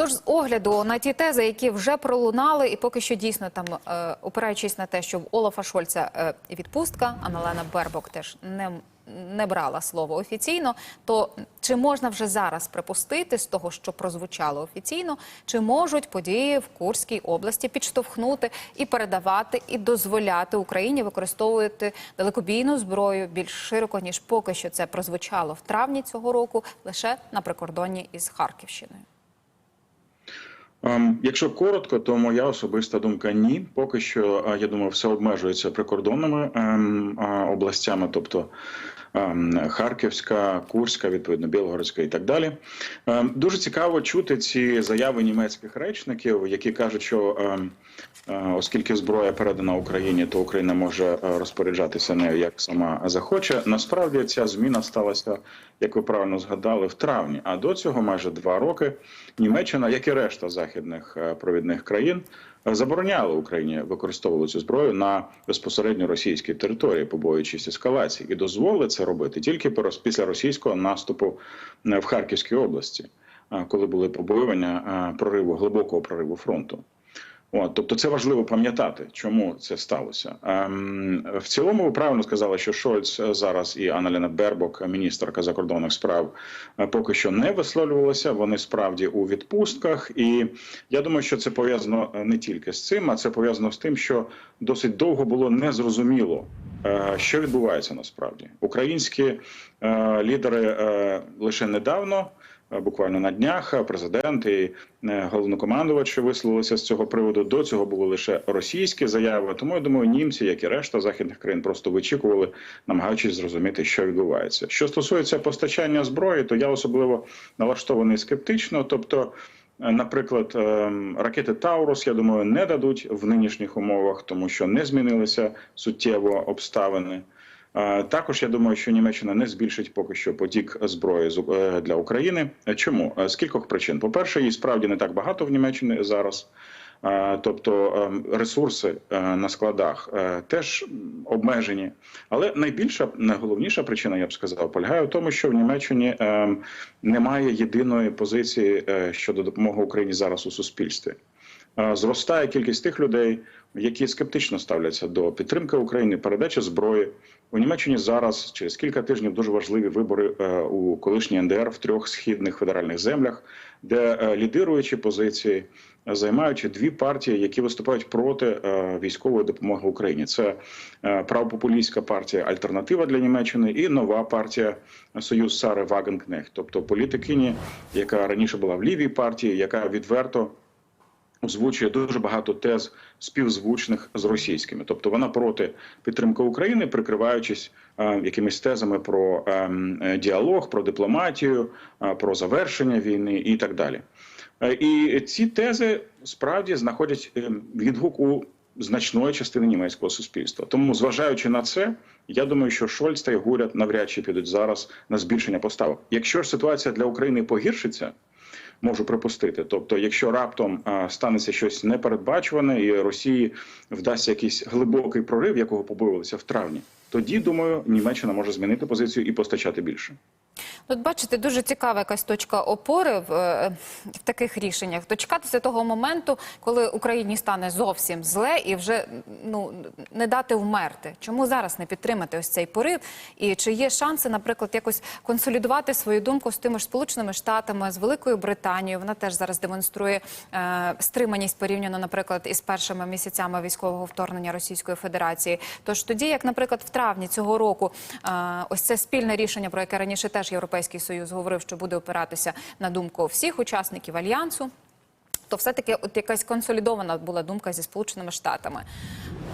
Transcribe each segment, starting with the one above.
Тож з огляду на ті тези, які вже пролунали, і поки що дійсно там е, опираючись на те, що в Олафа Шольца е, відпустка, а Налена Бербок теж не, не брала слово офіційно. То чи можна вже зараз припустити з того, що прозвучало офіційно, чи можуть події в Курській області підштовхнути і передавати, і дозволяти Україні використовувати далекобійну зброю більш широко ніж поки що це прозвучало в травні цього року, лише на прикордонні із Харківщиною? Ем, Якщо коротко, то моя особиста думка ні. Поки що е, я думаю, все обмежується прикордонними ем, областями, тобто Харківська, Курська, відповідно Білгородська і так далі. Ем, Дуже цікаво чути ці заяви німецьких речників, які кажуть, що ем, е, оскільки зброя передана Україні, то Україна може е, розпоряджатися нею як сама захоче. Насправді ця зміна сталася, як ви правильно згадали, в травні. А до цього майже два роки Німеччина, як і решта західних е, провідних країн, забороняли Україні використовувати цю зброю на безпосередньо російській території, побоюючись ескалації, і дозволили це робити тільки після російського наступу е, в Харківській області, е, коли були побоювання е, прориву глибокого прориву фронту. От, тобто це важливо пам'ятати, чому це сталося. Ем, в цілому, ви правильно сказали, що Шольц е, зараз і Аналіна Бербок, міністерка закордонних справ, е, поки що не висловлювалися. Вони справді у відпустках, і я думаю, що це пов'язано е, не тільки з цим, а це пов'язано з тим, що досить довго було незрозуміло, що відбувається насправді. Українські е, лідери е, лише недавно. Е, Буквально на днях е, президент і е, головнокомандувач висловилися з цього приводу. До цього були лише російські заяви. Тому я думаю, німці, як і решта західних країн, просто вичікували, намагаючись зрозуміти, що відбувається. Що стосується постачання зброї, то я особливо налаштований скептично. Тобто, е, наприклад, ем, ракети Таурус, я думаю, не дадуть в нинішніх умовах, тому що не змінилися суттєво обставини. Також я думаю, що Німеччина не збільшить поки що потік зброї е, для України. Чому з кількох причин? По перше, її справді не так багато в Німеччині зараз. Тобто ем, ресурси е, на складах е, теж обмежені. Але найбільша, найголовніша причина, я б сказав, полягає в тому, що в Німеччині ем, немає єдиної позиції щодо допомоги Україні зараз у суспільстві. Е, Зростає кількість тих людей, які скептично ставляться до підтримки України, передачі зброї. У Німеччині зараз через кілька тижнів дуже важливі вибори е, у колишній НДР в трьох східних федеральних землях, де е, лідируючі позиції займають дві партії, які виступають проти військової допомоги Україні. Це правопопулістська партія Альтернатива для Німеччини і нова партія Союз Сари Вагенкнехт, тобто політикині, яка раніше була в лівій партії, яка відверто озвучує дуже багато тез співзвучних з російськими, тобто вона проти підтримки України, прикриваючись е, якимись тезами про ем, е, діалог, про дипломатію, е, про завершення війни і так далі. Е, І ці тези справді знаходять е, відгук у значної частини німецького суспільства. Тому, зважаючи на це, я думаю, що Шольц та його уряд навряд чи підуть зараз на збільшення поставок. Якщо ж ситуація для України погіршиться, можу припустити. Тобто, якщо раптом станеться щось непередбачуване, і Росії вдасться якийсь глибокий прорив, якого побоювалися в травні, тоді думаю, Німеччина може змінити позицію і постачати більше. Тут бачите, дуже цікава якась точка опори в, е, в таких рішеннях. Дочекатися того моменту, коли Україні стане зовсім зле і вже ну не дати вмерти. Чому зараз не підтримати ось цей порив? І чи є шанси, наприклад, якось консолідувати свою думку з тими ж сполученими штатами, з Великою Британією? Вона теж зараз демонструє е, стриманість порівняно, наприклад, із першими місяцями військового вторгнення Російської Федерації. Тож тоді, як, наприклад, в травні цього року, е, ось це спільне рішення, про яке раніше теж Європейський Союз говорив, що буде опиратися на думку всіх учасників альянсу. То все-таки от якась консолідована була думка зі Сполученими Штатами.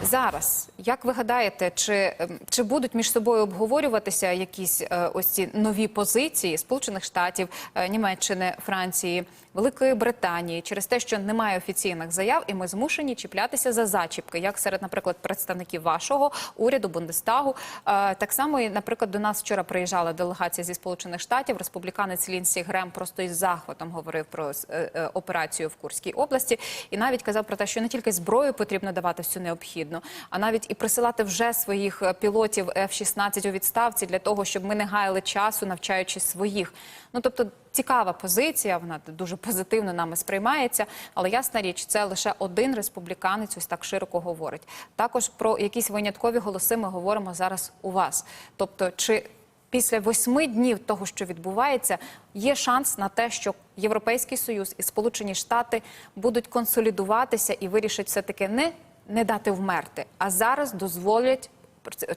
Зараз, як ви гадаєте, чи, ем, чи будуть між собою обговорюватися якісь е, ось ці нові позиції Сполучених Штатів, е, Німеччини, Франції, Великої Британії через те, що немає офіційних заяв, і ми змушені чіплятися за зачіпки, як серед, наприклад, представників вашого уряду, Бундестагу. Е, так само, наприклад, до нас вчора приїжджала делегація зі Сполучених Штатів. Республіканець Лінсі Грем просто із захватом говорив про е, е, операцію в Курській області, і навіть казав про те, що не тільки зброю потрібно давати всю необхідну, а навіть і присилати вже своїх пілотів F-16 у відставці для того, щоб ми не гаяли часу, навчаючи своїх. Ну тобто. Цікава позиція. Вона дуже позитивно нами сприймається. Але ясна річ, це лише один республіканець ось так широко говорить. Також про якісь виняткові голоси ми говоримо зараз у вас. Тобто, чи після восьми днів того, що відбувається, є шанс на те, що Європейський Союз і Сполучені Штати будуть консолідуватися і вирішать все таки не, не дати вмерти, а зараз дозволять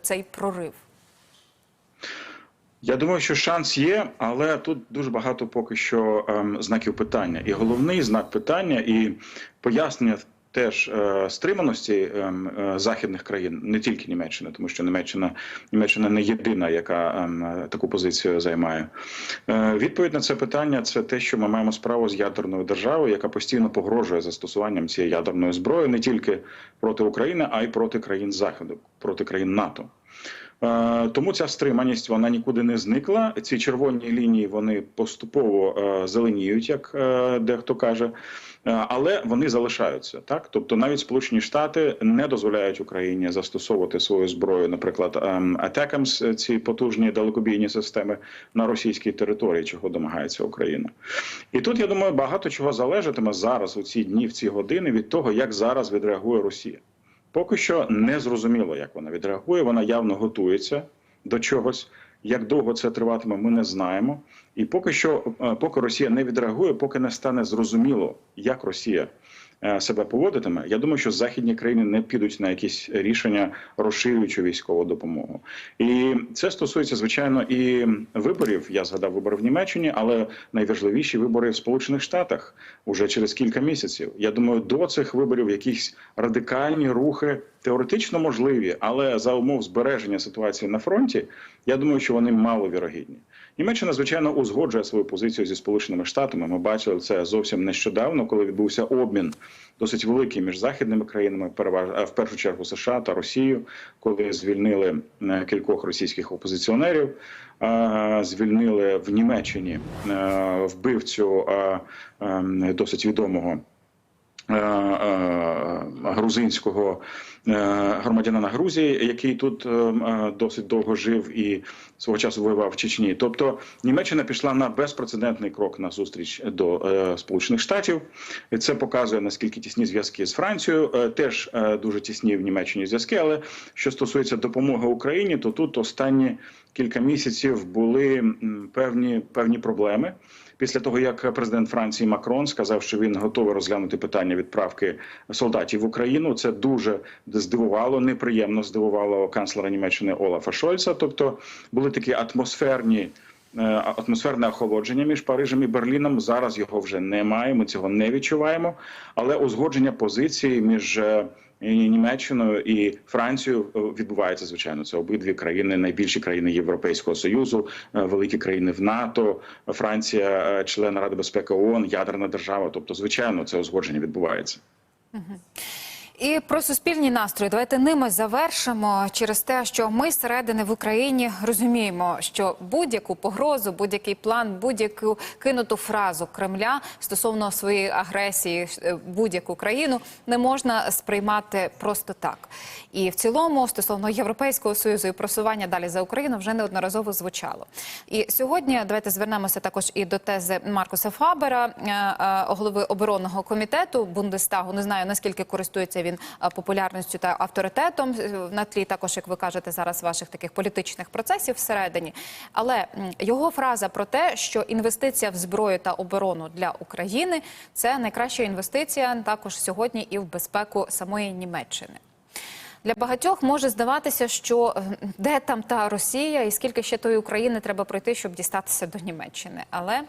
цей прорив. Я думаю, що шанс є, але тут дуже багато поки що ем, знаків питання. І головний знак питання і пояснення теж е, стриманості ем, е, західних країн, не тільки Німеччини, тому що Німеччина Німеччина не єдина, яка ем, е, таку позицію займає. Е, відповідь на це питання це те, що ми маємо справу з ядерною державою, яка постійно погрожує застосуванням цієї ядерної зброї не тільки проти України, а й проти країн Заходу, проти країн НАТО. Е, Тому ця стриманість вона нікуди не зникла. Ці червоні лінії вони поступово е, зеленіють, як е, дехто каже, але вони залишаються. Так, тобто навіть Сполучені Штати не дозволяють Україні застосовувати свою зброю, наприклад, ем, атакамс, ці потужні далекобійні системи на російській території, чого домагається Україна. І тут я думаю, багато чого залежатиме зараз у ці дні, в ці години від того, як зараз відреагує Росія. Поки що не зрозуміло, як вона відреагує. Вона явно готується до чогось. Як довго це триватиме, ми не знаємо. І поки що, е, поки Росія не відреагує, поки не стане зрозуміло, як Росія себе поводитиме, я думаю, що західні країни не підуть на якісь рішення, розширюючи військову допомогу. І це стосується звичайно і виборів. Я згадав вибори в Німеччині, але найважливіші вибори в Сполучених Штатах уже через кілька місяців. Я думаю, до цих виборів якісь радикальні рухи теоретично можливі, але за умов збереження ситуації на фронті, я думаю, що вони маловірогідні. Німеччина, звичайно, узгоджує свою позицію зі сполученими штатами. Ми бачили це зовсім нещодавно, коли відбувся обмін досить великий між західними країнами, переваж... в першу чергу США та Росією, коли звільнили е, кількох російських опозиціонерів, е, звільнили в Німеччині е, вбивцю е, е, досить відомого. Е, е, Грузинського е, громадянина Грузії, який тут досить довго жив і свого часу воював в Чечні. Тобто Німеччина пішла на безпрецедентний крок на зустріч до Сполучених Штатів. Це показує наскільки тісні зв'язки з Францією. Теж дуже тісні в Німеччині зв'язки. Але що стосується допомоги Україні, то тут останні кілька місяців були певні певні проблеми. Після того, як президент Франції Макрон сказав, що він готовий розглянути питання відправки солдатів в Україну, це дуже здивувало, неприємно здивувало канцлера Німеччини Олафа Шольца. Тобто були такі атмосферні. Е, Атмосферне охолодження між Парижем і Берліном зараз його вже немає. Ми цього не відчуваємо. Але узгодження позиції між е, Німеччиною і Францією е, відбувається звичайно. Це обидві країни, найбільші країни Європейського союзу, великі країни в НАТО. Франція, член Ради безпеки ООН, ядерна держава. Тобто, звичайно, це узгодження відбувається. І про суспільні настрої давайте ними завершимо через те, що ми зсередини в Україні розуміємо, що будь-яку погрозу, будь-який план, будь-яку кинуту фразу Кремля стосовно своєї агресії е, будь-яку країну не можна сприймати просто так. І в цілому, стосовно Європейського союзу і просування далі за Україну, вже неодноразово звучало. І сьогодні давайте звернемося також і до тези Маркуса Фабера, е, е, голови оборонного комітету Бундестагу. Не знаю наскільки користується він е, популярністю та авторитетом е, на тлі, також як ви кажете, зараз ваших таких політичних процесів всередині. Але його фраза про те, що інвестиція в зброю та оборону для України це найкраща інвестиція також сьогодні і в безпеку самої Німеччини. Для багатьох може здаватися, що е, де там та Росія, і скільки ще тої України треба пройти, щоб дістатися до Німеччини. Але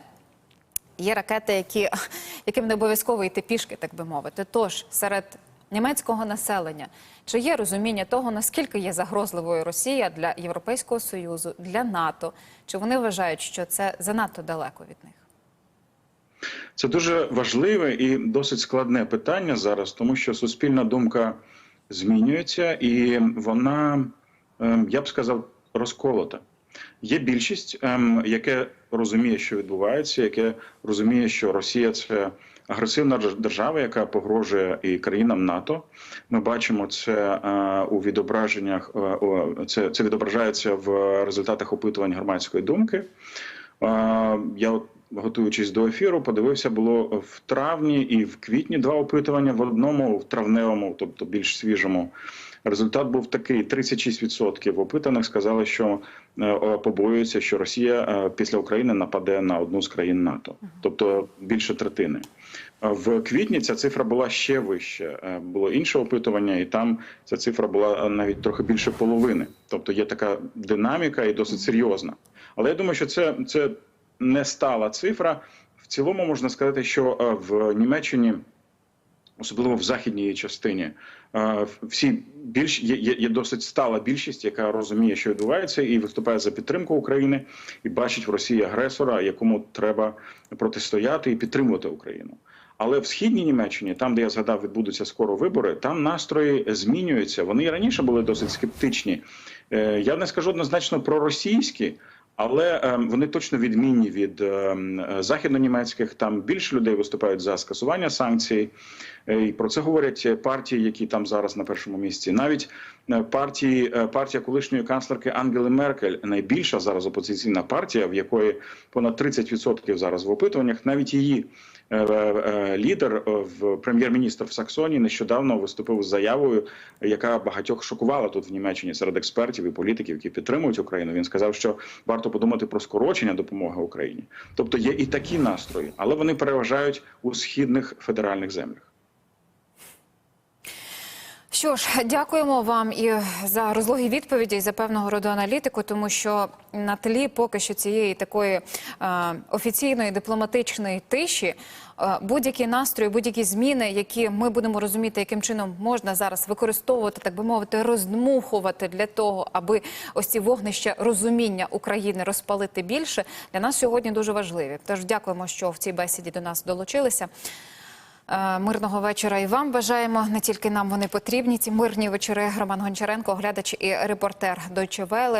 є ракети, які, яким не обов'язково йти пішки, так би мовити. Тож серед німецького населення чи є розуміння того, наскільки є загрозливою Росія для Європейського союзу, для НАТО? Чи вони вважають, що це занадто далеко від них? Це дуже важливе і досить складне питання зараз, тому що суспільна думка змінюється, і вона, ем, я б сказав, розколота. Є більшість, ем, яке розуміє, що відбувається, яке розуміє, що Росія це агресивна держ- держава, яка погрожує і країнам НАТО. Ми бачимо це е, у відображеннях. е, Це, це відображається в результатах опитувань громадської думки. Е, Я готуючись до ефіру, подивився, було в травні і в квітні два опитування. В одному в травневому, тобто більш свіжому. Результат був такий: 36% опитаних сказали, що е, побоюються, що Росія е, після України нападе на одну з країн НАТО, тобто більше третини. В квітні ця цифра була ще вища. Е, Було інше опитування, і там ця цифра була навіть трохи більше половини. Тобто є така динаміка і досить серйозна. Але я думаю, що це, це не стала цифра. В цілому можна сказати, що в Німеччині особливо в західній частині. Всі більш є, є, досить стала більшість, яка розуміє, що відбувається, і виступає за підтримку України, і бачить в Росії агресора, якому треба протистояти і підтримувати Україну. Але в східній Німеччині, там де я згадав, відбудуться скоро вибори, там настрої змінюються. Вони раніше були досить скептичні. Е, Я не скажу однозначно проросійські, але е, вони точно відмінні від е, західнонімецьких. Там більше людей виступають за скасування санкцій. Е, І про це говорять партії, які там зараз на першому місці. Навіть е, партії, е, партія колишньої канцлерки Ангели Меркель, найбільша зараз опозиційна партія, в якої понад 30% зараз в опитуваннях, навіть її. Е, е, Лідер е, в прем'єр-міністр в Саксонії нещодавно виступив з заявою, яка багатьох шокувала тут в Німеччині серед експертів і політиків, які підтримують Україну. Він сказав, що варто подумати про скорочення допомоги Україні. Тобто є і такі настрої, але вони переважають у східних федеральних землях. Що ж, дякуємо вам і за розлогі відповіді, і за певного роду аналітику, тому що на тлі поки що цієї такої е, офіційної дипломатичної тиші. е, Будь-які настрої, будь-які зміни, які ми будемо розуміти, яким чином можна зараз використовувати, так би мовити, роздмухувати для того, аби ось ці вогнища розуміння України розпалити більше, для нас сьогодні дуже важливі. Тож дякуємо, що в цій бесіді до нас долучилися. Е, Мирного вечора і вам бажаємо. Не тільки нам вони потрібні. Ці мирні вечори. Роман Гончаренко, оглядач і репортер Дойче Welle.